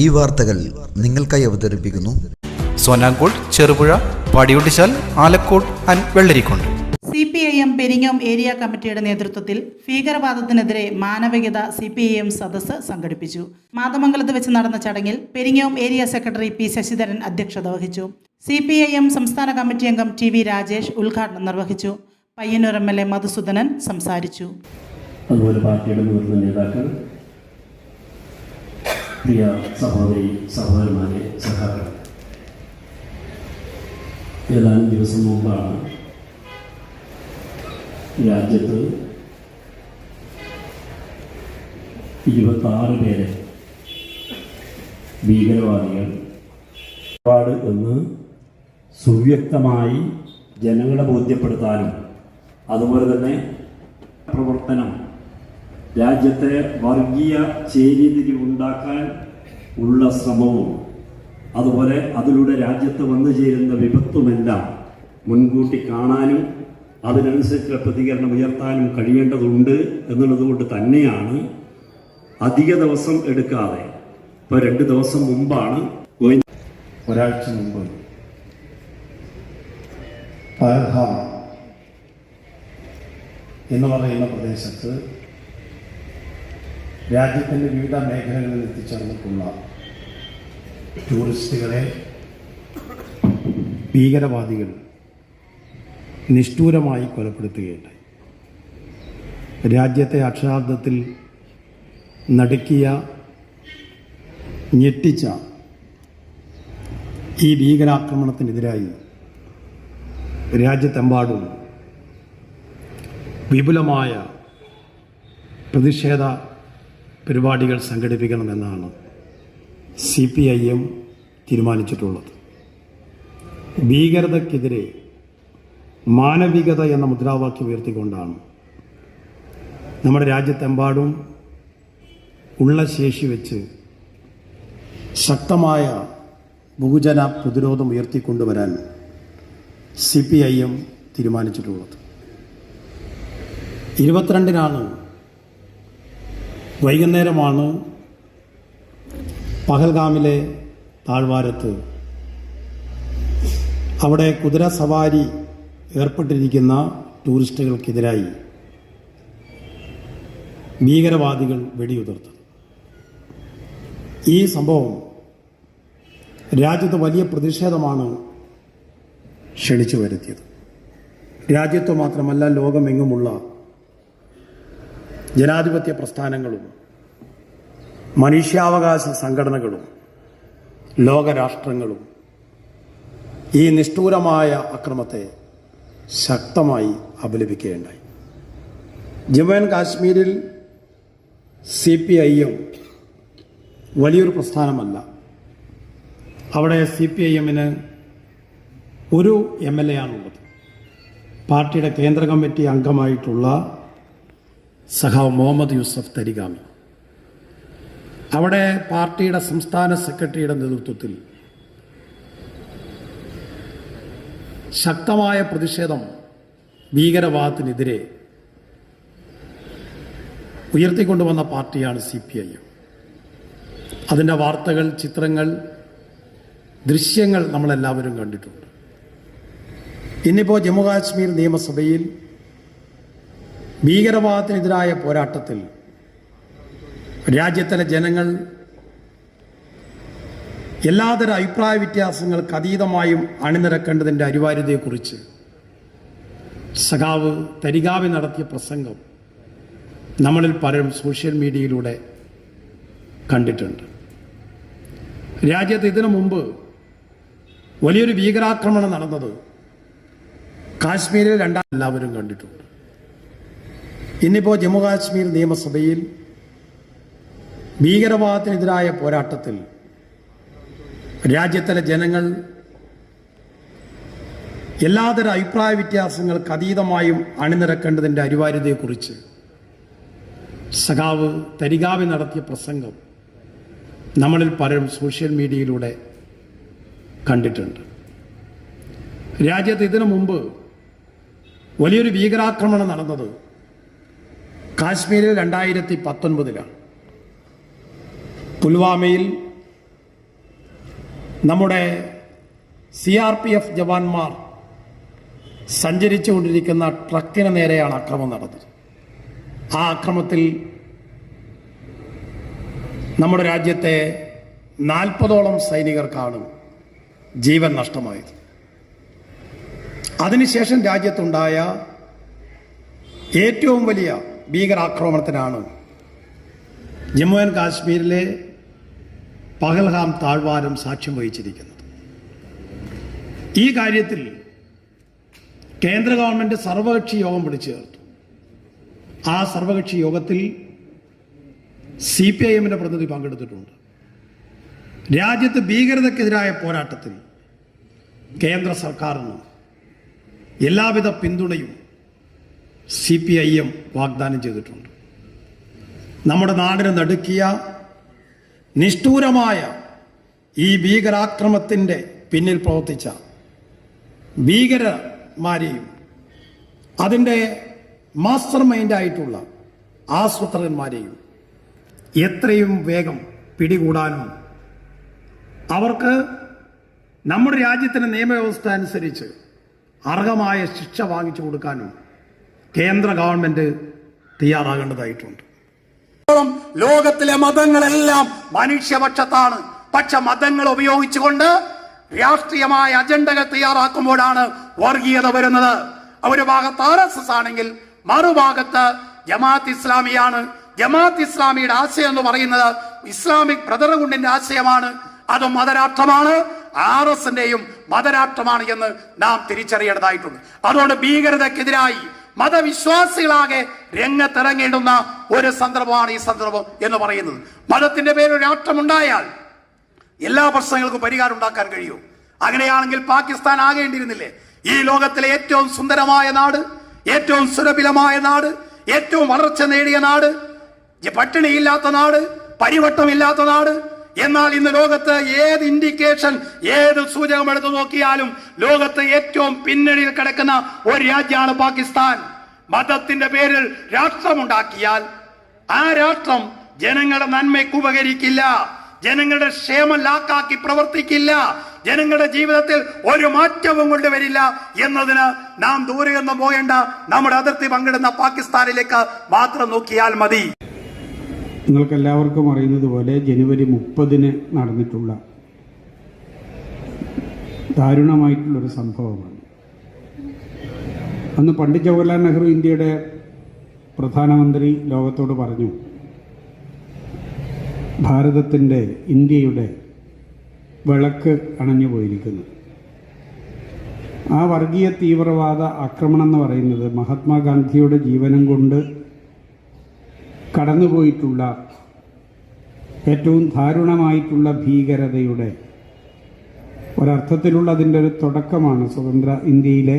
ഈ വാർത്തകൾ നിങ്ങൾക്കായി അവതരിപ്പിക്കുന്നു. Sonankode Cherupuzha Padiyottuchal Alakode and Vellarikundu C P I M Peringome area കമ്മിറ്റിയുടെ നേതൃത്വത്തിൽ ഭീകരവാദത്തിനെതിരെ മാനവികത സി പി ഐ എം സദസ്സ് സംഘടിപ്പിച്ചു. മാതമംഗലത്ത് വെച്ച് നടന്ന ചടങ്ങിൽ Peringome area secretary P Sasidharan അധ്യക്ഷത വഹിച്ചു. സി പി ഐ എം സംസ്ഥാന കമ്മിറ്റി അംഗം ടി വി രാജേഷ് ഉദ്ഘാടനം നിർവഹിച്ചു. Payyanur M L A Madhusoodanan സംസാരിച്ചു. അതുപോലെ പാർട്ടിയുടെ മുതിർന്ന നേതാക്കൾ പ്രിയ സഹോദരി സഹോദരന്മാരെ സഹാക്കൾ ഏതാനും ദിവസം മുമ്പാണ് രാജ്യത്ത് ഇരുപത്താറ് പേരെ ഭീകരവാദികൾ ഒരുപാട് എന്ന് സുവ്യക്തമായി ജനങ്ങളെ ബോധ്യപ്പെടുത്താനും അതുപോലെ തന്നെ പ്രവർത്തനം രാജ്യത്തെ വർഗീയ ചേരിതിരി ഉണ്ടാക്കാൻ ഉള്ള ശ്രമവും അതുപോലെ അതിലൂടെ രാജ്യത്ത് വന്നു ചേരുന്ന വിപത്തുമെല്ലാം മുൻകൂട്ടി കാണാനും അതിനനുസരിച്ചുള്ള പ്രതികരണം ഉയർത്താനും കഴിയേണ്ടതുണ്ട് എന്നുള്ളതുകൊണ്ട് തന്നെയാണ് അധിക ദിവസം എടുക്കാതെ ഇപ്പോൾ രണ്ട് ദിവസം മുമ്പാണ് ഒരാഴ്ച മുമ്പ് പയർഹാം എന്ന് പറയുന്ന പ്രദേശത്ത് രാജ്യത്തിന്റെ വിവിധ മേഖലകളിൽ എത്തിച്ചേർന്നിട്ടുള്ള ടൂറിസ്റ്റുകളെ ഭീകരവാദികൾ നിഷ്ഠൂരമായി കൊലപ്പെടുത്തുകയുണ്ടായി. രാജ്യത്തെ അക്ഷരാർത്ഥത്തിൽ നടുക്കിയ ഞെട്ടിച്ച ഈ ഭീകരാക്രമണത്തിനെതിരായി രാജ്യത്തെമ്പാടും വിപുലമായ പ്രതിഷേധ പരിപാടികൾ സംഘടിപ്പിക്കണമെന്നാണ് സി പി ഐ എം തീരുമാനിച്ചിട്ടുള്ളത്. ഭീകരതയ്ക്കെതിരെ മാനവികത എന്ന മുദ്രാവാക്യം ഉയർത്തിക്കൊണ്ടാണ് നമ്മുടെ രാജ്യത്തെമ്പാടും ഉള്ള ശേഷി വെച്ച് ശക്തമായ ബഹുജന പ്രതിരോധം ഉയർത്തിക്കൊണ്ടുവരാൻ സി പി ഐ എം തീരുമാനിച്ചിട്ടുള്ളത്. ഇരുപത്തിരണ്ടിനാണ് വൈകുന്നേരമാണ് പഹൽഗാമിലെ താഴ്വാരത്ത്. അവിടെ കുതിര സവാരി ഏർപ്പെട്ടിരിക്കുന്ന ടൂറിസ്റ്റുകൾക്കെതിരായി ഭീകരവാദികൾ വെടിയുതിർത്തു ഈ സംഭവം രാജ്യത്ത് വലിയ പ്രതിഷേധമാണ് ക്ഷണിച്ചു വരുത്തിയത്. രാജ്യത്ത് മാത്രമല്ല ലോകമെങ്ങുമുള്ള ജനാധിപത്യ പ്രസ്ഥാനങ്ങളും മനുഷ്യാവകാശ സംഘടനകളും ലോകരാഷ്ട്രങ്ങളും ഈ നിഷ്ഠൂരമായ അക്രമത്തെ ശക്തമായി അപലപിക്കുകയുണ്ടായി. ജമ്മു ആൻഡ് കാശ്മീരിൽ സി പി ഐ എം വലിയൊരു പ്രസ്ഥാനമല്ല. അവിടെ സി പി ഐ എമ്മിന് ഒരു എം എൽ എ ആണുള്ളത്. പാർട്ടിയുടെ കേന്ദ്ര കമ്മിറ്റി അംഗമായിട്ടുള്ള സഖാവ് മുഹമ്മദ് യൂസഫ് തരികാമി അവിടെ പാർട്ടിയുടെ സംസ്ഥാന സെക്രട്ടറിയുടെ നേതൃത്വത്തിൽ ശക്തമായ പ്രതിഷേധം ഭീകരവാദത്തിനെതിരെ ഉയർത്തിക്കൊണ്ടുവന്ന പാർട്ടിയാണ് സി പി ഐ. അതിന്റെ വാർത്തകൾ ചിത്രങ്ങൾ ദൃശ്യങ്ങൾ നമ്മളെല്ലാവരും കണ്ടിട്ടുണ്ട്. ഇന്നിപ്പോൾ ജമ്മുകാശ്മീർ നിയമസഭയിൽ ഭീകരവാദത്തിനെതിരായ പോരാട്ടത്തിൽ രാജ്യത്തിലെ ജനങ്ങൾ എല്ലാതര അഭിപ്രായ വ്യത്യാസങ്ങൾക്ക് അതീതമായും അണിനിരക്കേണ്ടതിന്റെ അനിവാര്യതയെക്കുറിച്ച് സഖാവ് തരികാവി നടത്തിയ പ്രസംഗം നമ്മളിൽ പലരും സോഷ്യൽ മീഡിയയിലൂടെ കണ്ടിട്ടുണ്ട്. രാജ്യത്ത് ഇതിനു മുമ്പ് വലിയൊരു ഭീകരാക്രമണം നടന്നത് കാശ്മീരിൽ രണ്ടാം എല്ലാവരും കണ്ടിട്ടുണ്ട്. ഇന്നിപ്പോൾ ജമ്മുകാശ്മീർ നിയമസഭയിൽ ഭീകരവാദത്തിനെതിരായ പോരാട്ടത്തിൽ രാജ്യത്തിലെ ജനങ്ങൾ എല്ലാതര അഭിപ്രായ വ്യത്യാസങ്ങൾക്ക് അതീതമായും അണിനിരക്കേണ്ടതിന്റെ അനിവാര്യതയെക്കുറിച്ച് സഖാവ് തരികാവി നടത്തിയ പ്രസംഗം നമ്മളിൽ പലരും സോഷ്യൽ മീഡിയയിലൂടെ കണ്ടിട്ടുണ്ട്. രാജ്യത്ത് ഇതിനു മുമ്പ് വലിയൊരു ഭീകരാക്രമണം നടന്നത് കാശ്മീരിൽ രണ്ടായിരത്തി പത്തൊൻപതിലാണ് പുൽവാമയിൽ നമ്മുടെ സി ആർ പി എഫ് ജവാന്മാർ സഞ്ചരിച്ചുകൊണ്ടിരിക്കുന്ന ട്രക്കിന് നേരെയാണ് അക്രമം നടന്നത്. ആ അക്രമത്തിൽ നമ്മുടെ രാജ്യത്തെ നാൽപ്പതോളം സൈനികർക്കാണ് ജീവൻ നഷ്ടമായത്. അതിനുശേഷം രാജ്യത്തുണ്ടായ ഏറ്റവും വലിയ ഭീകരാക്രമണത്തിനാണ്. ജമ്മു ആൻഡ് കാശ്മീരിലെ പഹൽഹാം താഴ്വാരം സാക്ഷ്യം വഹിച്ചിരിക്കുന്നത്. ഈ കാര്യത്തിൽ കേന്ദ്ര ഗവൺമെന്റ് സർവകക്ഷി യോഗം വിളിച്ചു ചേർത്തു ആ സർവകക്ഷി യോഗത്തിൽ സി പി ഐ എമ്മിന്റെ പ്രതിനിധി പങ്കെടുത്തിട്ടുണ്ട്. രാജ്യത്ത് ഭീകരതയ്ക്കെതിരായ പോരാട്ടത്തിൽ കേന്ദ്ര സർക്കാരിന് എല്ലാവിധ പിന്തുണയും സി പി ഐ എം വാഗ്ദാനം ചെയ്തിട്ടുണ്ട്. നമ്മുടെ നാടിനെ നടുക്കിയ നിഷ്ഠൂരമായ ഈ ഭീകരാക്രമത്തിന്റെ പിന്നിൽ പ്രവർത്തിച്ച ഭീകരന്മാരെയും അതിന്റെ മാസ്റ്റർ മൈൻഡായിട്ടുള്ള ആസൂത്രകന്മാരെയും എത്രയും വേഗം പിടികൂടാനും അവർക്ക് നമ്മുടെ രാജ്യത്തിന്റെ നിയമവ്യവസ്ഥ അനുസരിച്ച് അർഹമായ ശിക്ഷ വാങ്ങിച്ചു കൊടുക്കാനും കേന്ദ്ര ഗവൺമെന്റ് തയ്യാറാകേണ്ടതായിട്ടുണ്ട്. ലോകത്തിലെ മതങ്ങളെല്ലാം മനുഷ്യപക്ഷത്താണ്. പക്ഷെ മതങ്ങൾ ഉപയോഗിച്ചുകൊണ്ട് രാഷ്ട്രീയമായ അജണ്ടകൾ തയ്യാറാക്കുമ്പോഴാണ് വർഗീയത വരുന്നത്. ഒരു ഭാഗത്ത് ആർ എസ് എസ് ആണെങ്കിൽ മറുഭാഗത്ത് ജമാഅത്ത് ഇസ്ലാമിയാണ്. ജമാഅത്ത് ഇസ്ലാമിയുടെ ആശയം എന്ന് പറയുന്നത് ഇസ്ലാമിക് ബ്രദർഹുഡിന്റെ ആശയമാണ്. അത് മതരാഷ്ട്രമാണ് ആർ എസിന്റെയും മതരാഷ്ട്രമാണ് എന്ന് നാം തിരിച്ചറിയേണ്ടതായിട്ടുണ്ട്. അതുകൊണ്ട് ഭീകരതക്കെതിരായി മതവിശ്വാസികളാകെ രംഗത്തിറങ്ങേണ്ടുന്ന ഒരു സന്ദർഭമാണ് ഈ സന്ദർഭം എന്ന് പറയുന്നത്. മതത്തിന്റെ പേരിൽ ഒരാട്ടമുണ്ടായാൽ എല്ലാ പ്രശ്നങ്ങൾക്കും പരിഹാരം ഉണ്ടാക്കാൻ കഴിയും. അങ്ങനെയാണെങ്കിൽ പാകിസ്ഥാൻ ആകേണ്ടിയിരുന്നില്ലേ? ഈ ലോകത്തിലെ ഏറ്റവും സുന്ദരമായ നാട് ഏറ്റവും സുരഭിലമായ നാട് ഏറ്റവും വളർച്ച നേടിയ നാട് പട്ടിണിയില്ലാത്ത നാട് പരിവട്ടമില്ലാത്ത നാട് എന്നാൽ ഇന്ന് ലോകത്ത് ഏത് ഇൻഡിക്കേഷൻ ഏത് സൂചകം എടുത്തു നോക്കിയാലും ലോകത്ത് ഏറ്റവും പിന്നണിയിൽ കിടക്കുന്ന ഒരു രാജ്യമാണ് പാകിസ്ഥാൻ. മതത്തിന്റെ പേരിൽ രാഷ്ട്രമുണ്ടാക്കിയാൽ ആ രാഷ്ട്രം ജനങ്ങളുടെ നന്മയ്ക്ക് ഉപകരിക്കില്ല. ജനങ്ങളുടെ ക്ഷേമം ലാക്കാക്കി പ്രവർത്തിക്കില്ല. ജനങ്ങളുടെ ജീവിതത്തിൽ ഒരു മാറ്റവും കൊണ്ടുവരില്ല എന്നതിന് നാം ദൂരെ ഒന്നും പോകേണ്ട. നമ്മുടെ അതിർത്തി പങ്കിടുന്ന പാകിസ്ഥാനിലേക്ക് മാത്രം നോക്കിയാൽ മതി. നിങ്ങൾക്ക് എല്ലാവർക്കും അറിയുന്നത് പോലെ ജനുവരി മുപ്പതിന് നടന്നിട്ടുള്ള ദാരുണമായിട്ടുള്ളൊരു സംഭവമാണ്. അന്ന് പണ്ഡിറ്റ് ജവഹർലാൽ നെഹ്റു ഇന്ത്യയുടെ പ്രധാനമന്ത്രി ലോകത്തോട് പറഞ്ഞു ഭാരതത്തിന്റെ ഇന്ത്യയുടെ വിളക്ക് അണഞ്ഞു പോയിരിക്കുന്നു. ആ വർഗീയ തീവ്രവാദ ആക്രമണം എന്ന് പറയുന്നത് മഹാത്മാഗാന്ധിയുടെ ജീവനം കൊണ്ട് കടന്നുപോയിട്ടുള്ള ഏറ്റവും ദാരുണമായിട്ടുള്ള ഭീകരതയുടെ ഒരർത്ഥത്തിലുള്ള അതിന്റെ ഒരു തുടക്കമാണ് സ്വതന്ത്ര ഇന്ത്യയിലെ